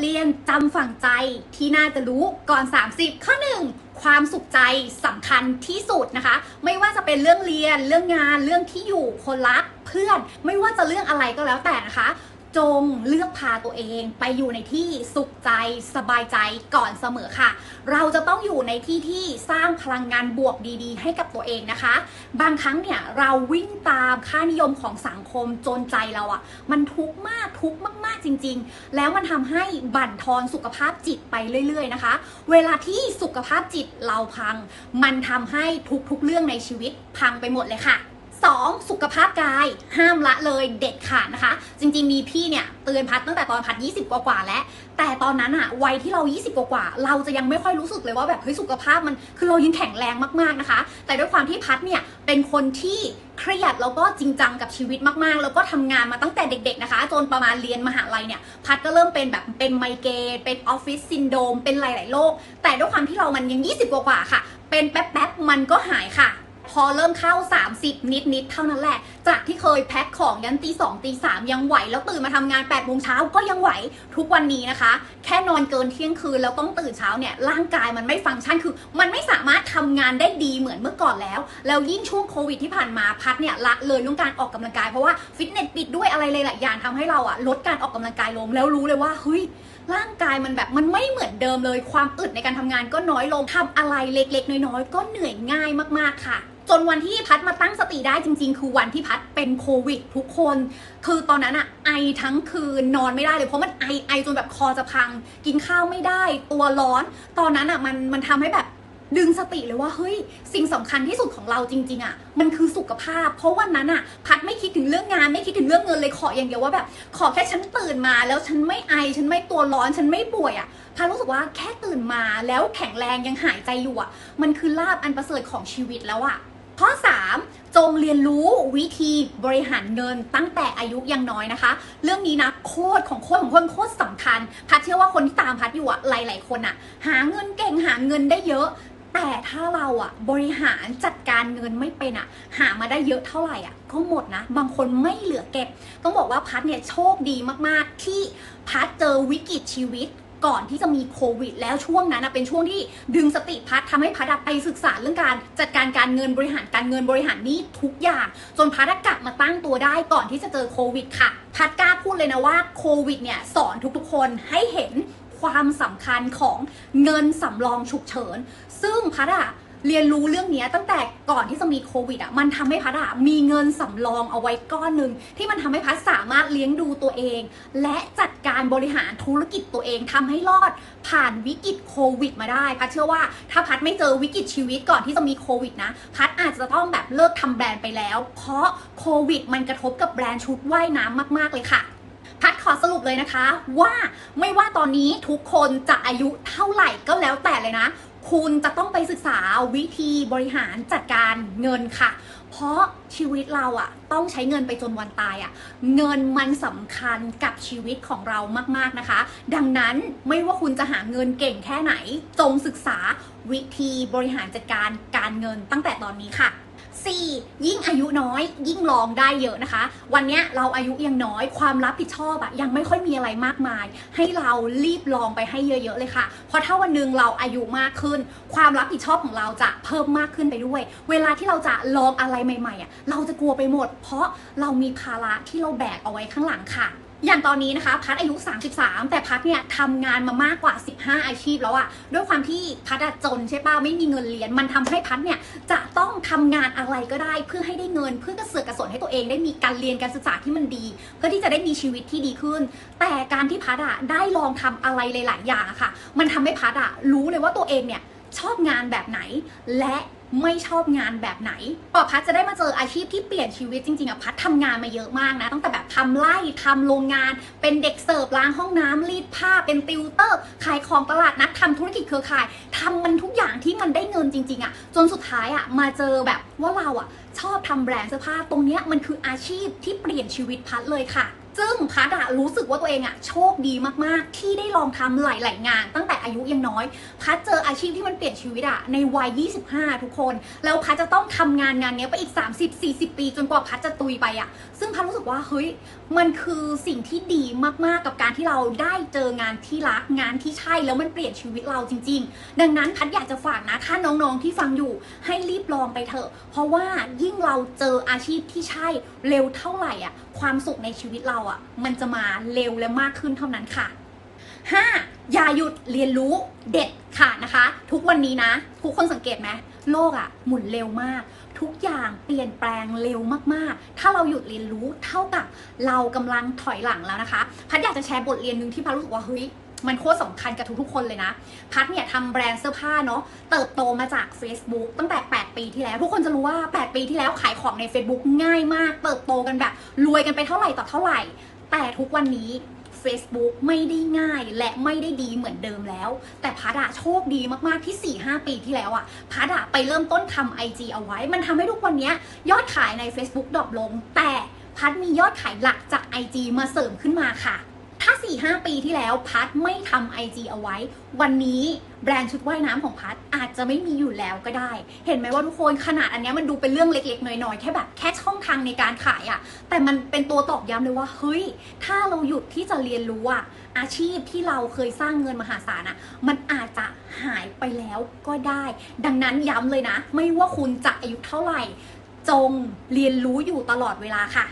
เรียนจำฝังใจที่น่าจะรู้ก่อน 30 ข้อ 1 ความสุขใจสำคัญที่สุดนะคะ ไม่ว่าจะเป็นเรื่องเรียนเรื่องงานเรื่องที่อยู่คนรักเพื่อน ไม่ว่าจะเรื่องอะไรก็แล้วแต่นะคะ จงเลือกพาตัวเองไปอยู่ในที่สุขใจสบายใจก่อนเสมอค่ะ เราจะต้องอยู่ในที่ที่สร้างพลังงานบวกดีๆ ให้กับตัวเองนะคะ บางครั้งเนี่ยเราวิ่งตามค่านิยมของสังคมจนใจเราอะ่ะ มันทุกข์มากทุกข์มากๆจริง ๆ แล้วมันทำให้บั่นทอนสุขภาพจิตไปเรื่อย ๆ นะคะ เวลาที่สุขภาพจิตเราพัง มันทำให้ทุกๆเรื่องในชีวิตพังไปหมดเลยค่ะ 2. สุขภาพกายห้ามละเลยเด็ดขาดนะคะ จริงๆมีพี่เนี่ยเตือนพัดตั้งแต่ตอนพัด 20 กว่าๆแล้ว แต่ตอนนั้นอะวัยที่เรา 20 กว่าๆเราจะยังไม่ค่อยรู้สึกเลยว่าแบบเฮ้ยสุขภาพมันคือเรายังแข็งแรงมากๆนะคะ แต่ด้วยความที่พัดเนี่ยเป็นคนที่เครียดแล้วก็จริงจังกับชีวิตมากๆ แล้วก็ทำงานมาตั้งแต่เด็ก ๆนะคะ จนประมาณเรียนมหาลัยเนี่ยพัดก็เริ่มเป็นแบบเป็นไมเกรนเป็นออฟฟิศซินโดรมเป็นหลายๆโรคแต่ด้วยความที่เรามันยัง 20 กว่าๆค่ะ เป็นแป๊บๆมันก็หายค่ะ พอเริ่มเข้า 30 นิดนิดๆเท่านั้นแหละ จากที่เคยแพ็คของยันตีสองตีสามยังไหว แล้วตื่นมาทำงาน8ปดโมงเช้าก็ยังไหวทุกวันนี้นะคะ แค่นอนเกินเที่ยงคืนแล้วต้องตื่นเช้าเนี่ยร่างกายมันไม่ฟังก์ชันคือ มันไม่สามารถทำงานได้ดีเหมือนเมื่อก่อนแล้ว แล้วยิ่งช่วงโควิดที่ผ่านมาพัดเนี่ยละเลยเรื่องการออกกำลังกายเพราะว่าฟิตเนสปิดด้วยอะไรหลายอย่างทำให้เราอะลดการออกกำลังกายลงแล้วรู้เลยว่าเฮ้ยร่างกายมันแบบมันไม่เหมือนเดิมเลย ความอึดในการทำงานก็น้อยลงทำอะไรเล็ก ๆ น้อยๆก็เหนื่อยง่ายมากๆค่ะจนวันที่พัดมาตั้งสติได้จริง ๆ คือวันที่พัดเป็นโควิด ทุกคน คือตอนนั้นอะไอทั้งคืนนอนไม่ได้เลยเพราะมันไอไอจนแบบคอจะพัง กินข้าวไม่ได้ตัวร้อน ตอนนั้นอะมันมันทำให้แบบดึงสติเลยว่าเฮ้ยสิ่งสำคัญที่สุดของเราจริง ๆอะมันคือสุขภาพ เพราะวันนั้นอะพัดไม่คิดถึงเรื่องงานไม่คิดถึงเรื่องเงินเลยขออย่างเดียวว่าแบบ ขอแค่ฉันตื่นมา แล้วฉันไม่ไอฉันไม่ตัวร้อนฉันไม่ป่วยอะพัดรู้สึกว่าแค่ตื่นมาแล้วแข็งแรงยังหายใจอยู่อะมันคือลาบอันประเสริฐของชีวิตแล้วอะ ข้อ 3 จงเรียนรู้วิธีบริหารเงินตั้งแต่อายุยังน้อยนะคะ เรื่องนี้นะโคตรของโคตรของคนโคตรสำคัญ พัดเชื่อว่าคนที่ตามพัดอยู่อะหลายๆคนอะหาเงินเก่งหาเงินได้เยอะแต่ถ้าเราอะบริหารจัดการเงินไม่เป็นอะหามาได้เยอะเท่าไหร่อะก็หมดนะ บางคนไม่เหลือเก็บ ต้องบอกว่าพัดเนี่ยโชคดีมากๆ ที่พัดเจอวิกฤตชีวิต ก่อนที่จะมีโควิด แล้วช่วงนั้นเป็นช่วงที่ดึงสติพัดทำให้พัดไปศึกษาเรื่องการจัดการการเงินบริหารการเงินบริหารนี้ทุกอย่าง จนพัดกลับมาตั้งตัวได้ก่อนที่จะเจอโควิดค่ะ พัดกล้าพูดเลยนะว่าโควิดเนี่ยสอนทุกๆ คนให้เห็นความสำคัญของเงินสำรองฉุกเฉิน ซึ่งพัดอะ เรียนรู้เรื่องนี้ตั้งแต่ก่อนที่จะมีโควิดอะมันทำให้พัดอะมีเงินสำรองเอาไว้ก้อนหนึ่งที่มันทำให้พัดสามารถเลี้ยงดูตัวเอง และจัดการบริหารธุรกิจตัวเองทำให้รอดผ่านวิกฤตโควิด มาได้พัดเชื่อว่าถ้าพัดไม่เจอวิกฤตชีวิตก่อนที่จะมีโควิดนะพัดอาจจะต้องแบบเลิกทำแบรนด์ไปแล้ว เพราะโควิด มันกระทบกับแบรนด์ชุดว่ายน้ำมากๆเลยค่ะพัดขอสรุปเลยนะคะว่าไม่ว่าตอนนี้ทุกคนจะอายุเท่าไหร่ก็แล้วแต่เลยนะ คุณจะต้องไปศึกษาวิธีบริหารจัดการเงินค่ะ เพราะชีวิตเราอะต้องใช้เงินไปจนวันตายอะเงินมันสำคัญกับชีวิตของเรามากๆนะคะ ดังนั้นไม่ว่าคุณจะหาเงินเก่งแค่ไหน จงศึกษาวิธีบริหารจัดการการเงินตั้งแต่ตอนนี้ค่ะ 4. ยิ่งอายุน้อย ยิ่งลองได้เยอะนะคะ วันนี้เราอายุยังน้อยความรับผิดชอบอะยังไม่ค่อยมีอะไรมากมาย ให้เรารีบลองไปให้เยอะๆเลยค่ะ เพราะถ้าวันหนึ่งเราอายุมากขึ้น ความรับผิดชอบของเราจะเพิ่มมากขึ้นไปด้วย เวลาที่เราจะลองอะไรใหม่ๆอะเราจะกลัวไปหมด เพราะเรามีภาระที่เราแบกเอาไว้ข้างหลังค่ะ อย่างตอนนี้นะคะ พัดอายุ 33 แต่พัดเนี่ยทำงานมามากกว่า 15 อาชีพแล้วอะด้วยความที่พัดอะจนใช่ป่ะไม่มีเงินเรียน มันทำให้พัดเนี่ยจะต้องทำงานอะไรก็ได้ เพื่อให้ได้เงินเพื่อกระเสือกกระสนให้ตัวเองได้มีการเรียนการศึกษาที่มันดี เพื่อที่จะได้มีชีวิตที่ดีขึ้น แต่การที่พัดอะได้ลองทำอะไรหลาย ๆ อย่างค่ะ มันทำให้พัดอะรู้เลยว่าตัวเองเนี่ยชอบงานแบบไหนและ ไม่ชอบงานแบบไหนปอพัดจะได้มาเจออาชีพที่เปลี่ยนชีวิตจริงๆอะพัดทำงานมาเยอะมากนะ ตั้งแต่แบบทำไร่ทำโรงงาน เป็นเด็กเสิร์ฟล้างห้องน้ำรีดผ้า เป็นติวเตอร์ ขายของตลาดนัดทำธุรกิจเครือข่ายทำมันทุกอย่างที่มันได้เงินจริงๆอะจนสุดท้ายอะมาเจอแบบว่าเราอะชอบทำแบรนด์เสื้อผ้าตรงเนี้ยมันคืออาชีพที่เปลี่ยนชีวิตพัดเลยค่ะ ซึ่งพัดอะรู้สึกว่าตัวเองอะโชคดีมากๆ ที่ได้ลองทำหลาย ๆ งาน ตั้งแต่อายุยังน้อย พัดเจออาชีพที่มันเปลี่ยนชีวิตอะในวัย 25 ทุกคน แล้วพัดจะต้องทำงานงานนี้ไปอีก 30-40 ปี จนกว่าพัดจะตุยไปอะซึ่งพัดรู้สึกว่าเฮ้ยมันคือสิ่งที่ดีมากๆกับการที่เราได้เจองานที่ที่รักงานที่ใช่แล้วมันเปลี่ยนชีวิตเราจริง ๆ ดังนั้นพัดอยากจะฝากนะถ้าน้องๆที่ฟังอยู่ให้รีบลองไปเถอะ เพราะว่ายิ่งเราเจออาชีพที่ใช่เร็วเท่าไหร่อะความสุขในชีวิตเราอะมันจะมาเร็วและมากขึ้นเท่านั้นค่ะ 5. อย่าหยุดเรียนรู้เด็ดขาดนะคะ ทุกวันนี้นะ ทุกคนสังเกตไหมโลกอะ่ะ หมุนเร็วมาก ทุกอย่างเปลี่ยนแปลงเร็วมากๆ ถ้าเราหยุดเรียนรู้เท่ากับเรากำลังถอยหลังแล้วนะคะ พัดอยากจะแชร์บทเรียนหนึ่งที่พัดรู้สึกว่าเฮ้ย มันโคตรสำคัญกับทุกๆคนเลยนะ พัดเนี่ยทำแบรนด์เสื้อผ้าเนาะเติบโตมาจาก Facebook ตั้งแต่ 8 ปีที่แล้ว ทุกคนจะรู้ว่า 8 ปีที่แล้วขายของใน Facebook ง่ายมาก เติบโตกันแบบ รวยกันไปเท่าไหร่ต่อเท่าไหร่ แต่ทุกวันนี้ Facebook ไม่ได้ง่ายและไม่ได้ดีเหมือนเดิมแล้ว แต่พัดอะโชคดีมากๆที่ 4-5 ปีที่แล้วอะพัดอะไปเริ่มต้นทำ IG เอาไว้ มันทำให้ทุกวันนี้ยยอดขายใน Facebook ดรอปลง แต่พัดมียอดขายหลักจาก IG มาเสริมขึ้นมาค่ะ ถ้า 4-5 ปีที่แล้วพัดไม่ทำ IG เอาไว้ วันนี้แบรนด์ชุดว่ายน้ำของพัดอาจจะไม่มีอยู่แล้วก็ได้ เห็นไหมว่าทุกคนขนาดอันนี้มันดูเป็นเรื่องเล็กๆ น้อยๆ แค่แบบแค่ช่องทางในการขายอะแต่มันเป็นตัวตอกย้ำเลยว่า เฮ้ย ถ้าเราหยุดที่จะเรียนรู้อะอาชีพที่เราเคยสร้างเงินมหาศาลอะมันอาจจะหายไปแล้วก็ได้ ดังนั้นย้ำเลยนะ ไม่ว่าคุณจะอายุเท่าไหร่ จงเรียนรู้อยู่ตลอดเวลาค่ะ